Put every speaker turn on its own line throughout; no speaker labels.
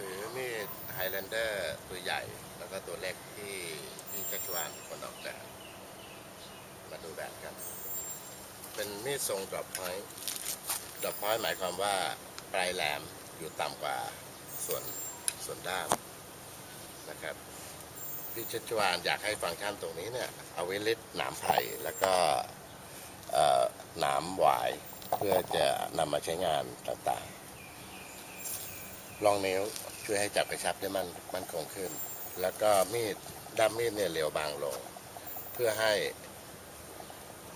ถือมีดไฮแลนเดอร์ตัวใหญ่ แล้วก็ตัวเล็กที่ที่ชัชวานคนออกแบบมาดูแบบกัน เป็นมีดทรงดรอปพอยต์ดรอปพอยต์หมายความว่าปลายแหลมอยู่ต่ำกว่าส่วนส่วนด้ามนะครับพี่ชัชวานอยากให้ฟังก์ชันตรงนี้เนี่ยเอาไว้เลิดหนามไผ่แล้วก็หนามหวายเพื่อจะนำมาใช้งานต่างๆ ลองนิ้ว ช่วยให้จับกระชับได้มันมันคงขึ้น แล้วก็มีดด้ามมีดเนี่ยเรียวบางลง เพื่อให้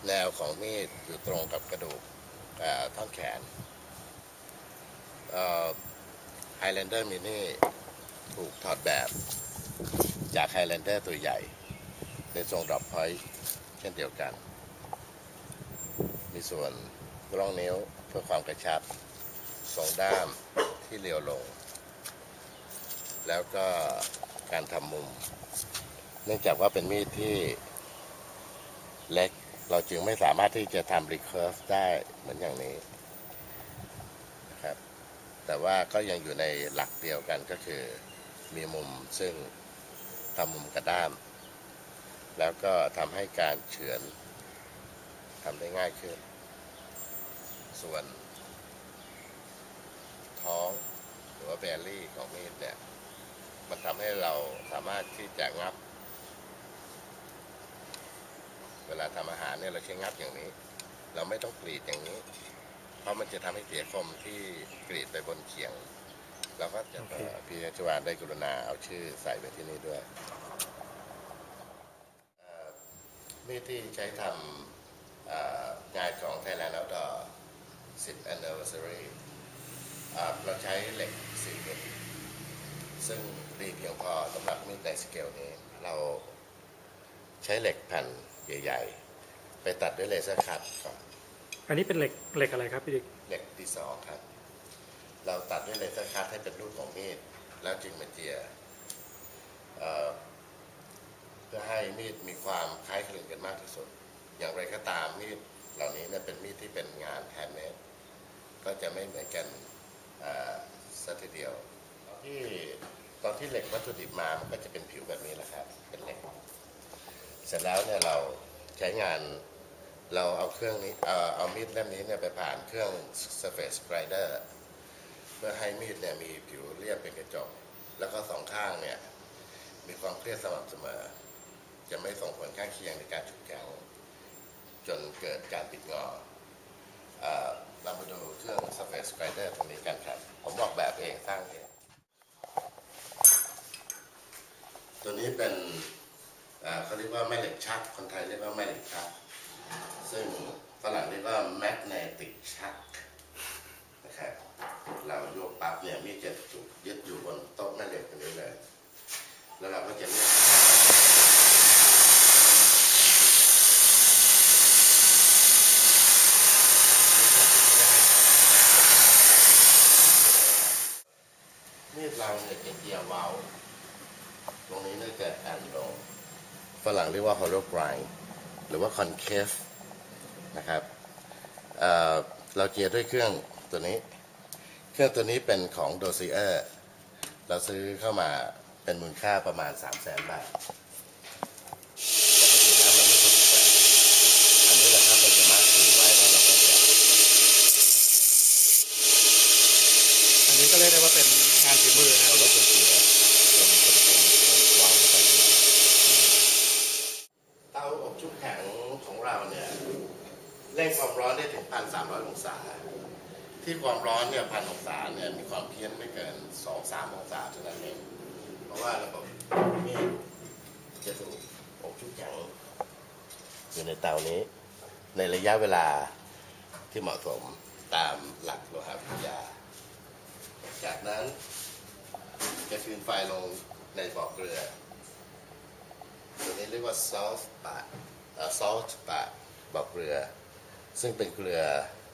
แนวของมีดอยู่ตรงกับกระดูกท่อนแขนไฮแลนเดอร์มินี่ถูกถอดแบบจากไฮแลนเดอร์ตัวใหญ่ ในทรงดรอปพอยต์เช่นเดียวกัน มีส่วนกล้องนิ้วเพื่อความกระชับทรงด้ามที่เรียวลง แล้วก็การทำมุม เนื่องจากว่าเป็นมีดที่เล็ก เราจึงไม่สามารถที่จะทำรีเคิร์ฟได้เหมือนอย่างนี้นะครับ แต่ว่าก็ยังอยู่ในหลักเดียวกันก็คือมีมุมซึ่งทำมุมกระด้าม แล้วก็ทำให้การเฉือนทำได้ง่ายขึ้น ส่วนท้องหรือว่าแบลลี่ของมีดเนี่ย มันทำให้เราสามารถที่จะงับ เวลาทำอาหารเนี่ยเราใช้งับอย่างนี้ เราไม่ต้องกรีดอย่างนี้ เพราะมันจะทำให้เสียคมที่กรีดไปบนเขียง เราก็จะ
โอเค
พี่ชวานได้กรุณาเอาชื่อใส่ไปที่นี่ด้วยเอ่อมีดที่ใช้ทำเอ่องานของ Thailand Outdoor 10 Anniversary อ่าเราใช้เหล็กสี่เหลี่ยมซึ่ง ดีเพียงพอสำหรับมีดในสเกลนี้ เราใช้เหล็กแผ่นใหญ่ๆ ไปตัดด้วยเลเซอร์คัตก่อน
อันนี้เป็นเหล็กเหล็กอะไรครับพี่ดิก
เหล็กที่สองครับ เราตัดด้วยเลเซอร์คัตให้เป็นรูปของมีด แล้วจึงมาเจียเอ่อเพื่อให้มีดมีความคล้ายคลึงกันมากที่สุด อย่างไรก็ตามมีดเหล่านี้เนี่ยเป็นมีดที่เป็นงานแฮนด์เมดก็จะไม่เหมือนกันเอ่อสักทีเดียวตอนที่ ตอนที่เหล็กวัตถุดิบมามันก็จะเป็นผิวแบบนี้แหละครับ เป็นเหล็ก เสร็จแล้วเนี่ยเราใช้งานเราเอาเครื่องนี้เอาเอามีดเล่มนี้เนี่ยไปผ่านเครื่อง surface grinder เพื่อให้มีดเนี่ยมีผิวเรียบเป็นกระจก แล้วก็สองข้างเนี่ยมีความเครียดสม่ำเสมอ จะไม่ส่งผลข้างเคียงในการฉุดแข็งจนเกิดการปิดงอเอ่อเรามาดูเครื่อง surface grinder ตรงนี้กันครับ ผมบอกแบบเองสร้างเอง ตัวนี้ เป็นเขาเรียกว่าแม่เหล็กชัก คนไทยเรียกว่าแม่เหล็กชัก ซึ่งฝรั่งเรียกว่าแมกเนติกชักนะครับเราโยกปั๊บเนี่ยมีเจ็ดจุดยึดอยู่บนโต๊ะแม่เหล็กตรงนี้เลยแล้วเราก็จะเรียกมีดเราเนี่ยเป็นเกียร์เว้า ตรงนี้เนี่ยจะแอนลง ฝรั่งเรียกว่า hollow grind หรือว่า concave นะครับเอ่อเราเกียร์ด้วยเครื่องตัวนี้ เครื่องตัวนี้เป็นของ Dozier เราซื้อเข้ามาเป็นมูลค่าประมาณ 3 0 0แสนบาทปกติแล้วเราไม่ควรจะแตะอันนี้แหละครับเราจะมาร์คสีไว้แล้วเราก็แตะ
อันนี้ก็เรียกได้ว่าเป็นงานฝีมือนะ
เราก็จะเกียร์จนจนจนจนวางเข้าไปที่เตาอบชุบแข็งของ เราเนี่ยเร่งความร้อนได้ถึง 1,300 องศา ที่ความร้อนเนี่ยพันองศาเนี่ยมีความเพี้ยนไม่เกิน 2-3 องศาเท่านั้นเอง เพราะว่าระบบมีดจะถูกอบชุบแข็งอยู่ในเตานี้ ในระยะเวลาที่เหมาะสมตามหลักโลหะวิทยา จากนั้นจะคืนไฟลงในบ่อเกลือตัวนี้เรียกว่า salt bath เอ่อ salt bath บ่อเกลือ ซึ่งเป็นเกลือ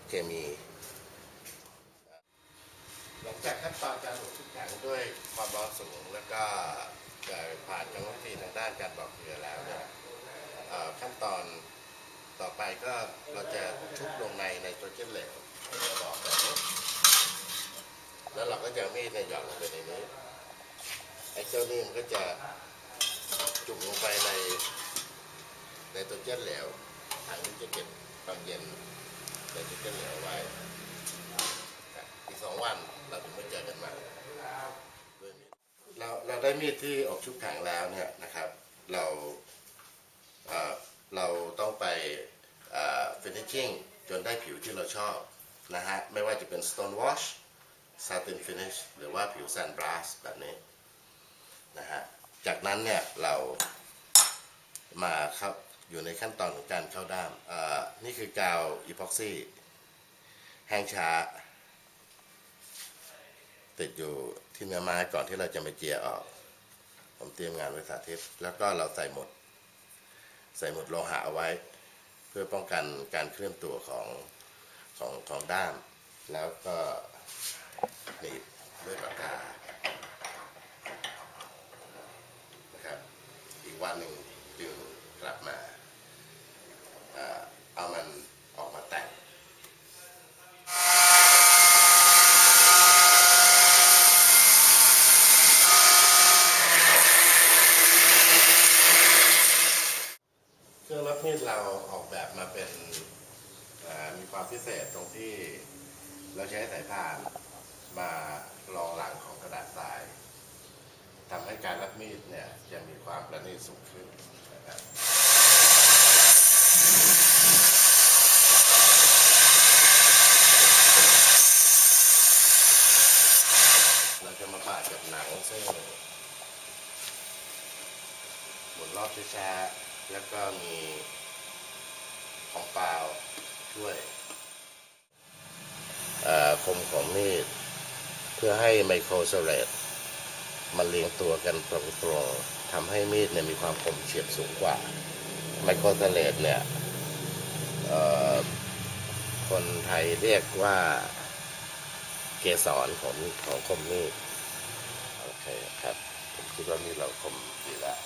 เคมี หลังจากขั้นตอนการอบทุกแข็งด้วยความร้อนสูงแล้วก็จะผ่านกรรมวิธีทางด้านการบอกเกลือแล้วเนี่ยขั้นตอนต่อไปก็เราจะชุบลงในไนโตรเจนเหลวเราบอกแบบนี้แล้วเราก็จะมีดเนี่ยหย่อนลงไปในนี้ไอ้เจ้านี่มันก็จะจุ่มลงไปใน ในตัวเจ็ดเหลวถังที่จะเก็บความเย็นในตัวเจ็ดเหลวไว้อีกสองวันเราถึงมาเจอกันใหม่ด้วยมีดเราเราได้มีดที่ออกชุบแข็งแล้วเนี่ยนะครับ เราเราต้องไป finishing จนได้ผิวที่เราชอบนะฮะ ไม่ว่าจะเป็น stone wash satin finish หรือว่าผิว sand brass แบบนี้นะฮะ จากนั้นเนี่ย เรามาเข้า อยู่ในขั้นตอนของการเข้าด้ามนี่คือกาวอีพ็อกซี่แห้งช้า ติดอยู่ที่เนื้อไม้ก่อนที่เราจะมาเจียออก ผมเตรียมงานไว้สาธิต แล้วก็เราใส่หมด ใส่หมดโลหะเอาไว้ เพื่อป้องกันการเคลื่อนตัวของของของด้าม แล้วก็หนีบด้วยปากกานะครับ อีกวันหนึ่งจึงกลับมาเอ่อเอามันออกมาแต่ง เครื่องรับมีดเราออกแบบมาเป็นเอ่อมีความพิเศษ ตรงที่เราใช้สายพานมารองหลังของกระดาษทรายทำให้การรับมีดเนี่ยจะมีความประณีตสูงขึ้นนะครับเราจะมาปาดกับหนังซึ่งหมุนรอบช้าๆแล้วก็มีของเปล่าช่วย คมของมีด เพื่อให้ไมโครโซเลตมันเรียงตัวกันตรงๆทำให้มีดเนี่ยมีความคมเฉียบสูงกว่า ไมโครโซเลตเนี่ยคนไทยเรียกว่าเกสรของของคมมีดโอเคครับ ผมคิดว่ามีดเราคมดีแล้ว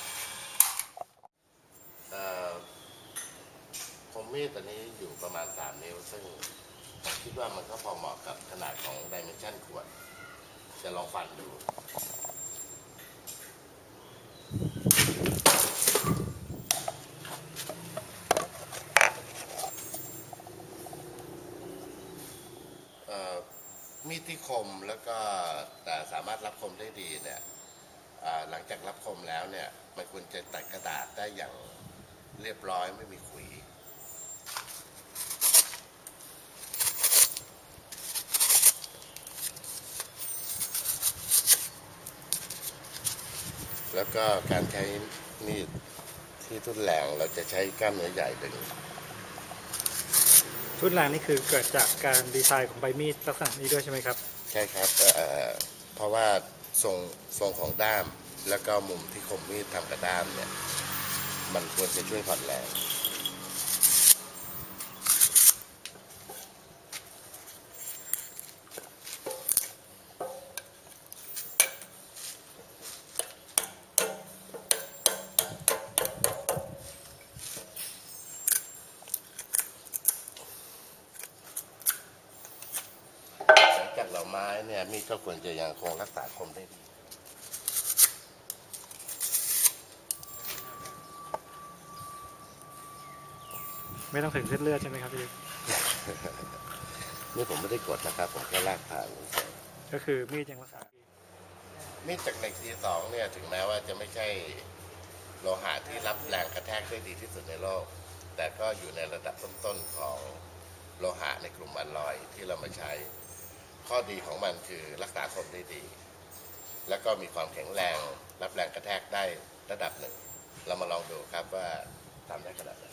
คมมีดตัวนี้อยู่ประมาณ 3 นิ้วซึ่ง ผมคิดว่ามันก็พอเหมาะกับขนาดของดิเมนชันขวด จะลองฟันดูเอ่อมีดที่คมแล้วก็แต่สามารถรับคมได้ดีเนี่ยหลังจากรับคมแล้วเนี่ยมันควรจะตัดกระดาษได้อย่างเรียบร้อยไม่มีย แล้วก็การใช้มีดที่ทุนแรงเราจะใช้กล้ามเนื้อใหญ่ดึง
ชุดรางนี่คือเกิดจากการดีไซน์ของใบมีดลักษณะนี้ด้วยใช่ไหมครับ
ใช่ครับเอ่อเพราะว่าทรงทรงของด้าม แล้วก็มุมที่คมมีดทำกับด้ามเนี่ย มันควรจะช่วยผ่อนแรง หลังจากเหล่าไม้เนี่ยมีดก็ควรจะยังคงรักษาคมได้ดี
ไม่ต้องถึงเส้นเลือดใช่ไหมครับพี่
นี่ผมไม่ได้กดนะครับ ผมแค่ลากผ่าน
ก็คือมีดยังรักษา
มีดจากเหล็ก C2 เนี่ยถึงแม้ว่าจะไม่ใช่โลหะที่รับแรงกระแทกได้ดีที่สุดในโลก แต่ก็อยู่ในระดับต้นๆของโลหะในกลุ่มอัลลอยที่เรามาใช้ ข้อดีของมันคือรักษาคมได้ดี แล้วก็มีความแข็งแรง รับแรงกระแทกได้ระดับหนึ่ง เรามาลองดูครับว่าทำได้ขนาดไหน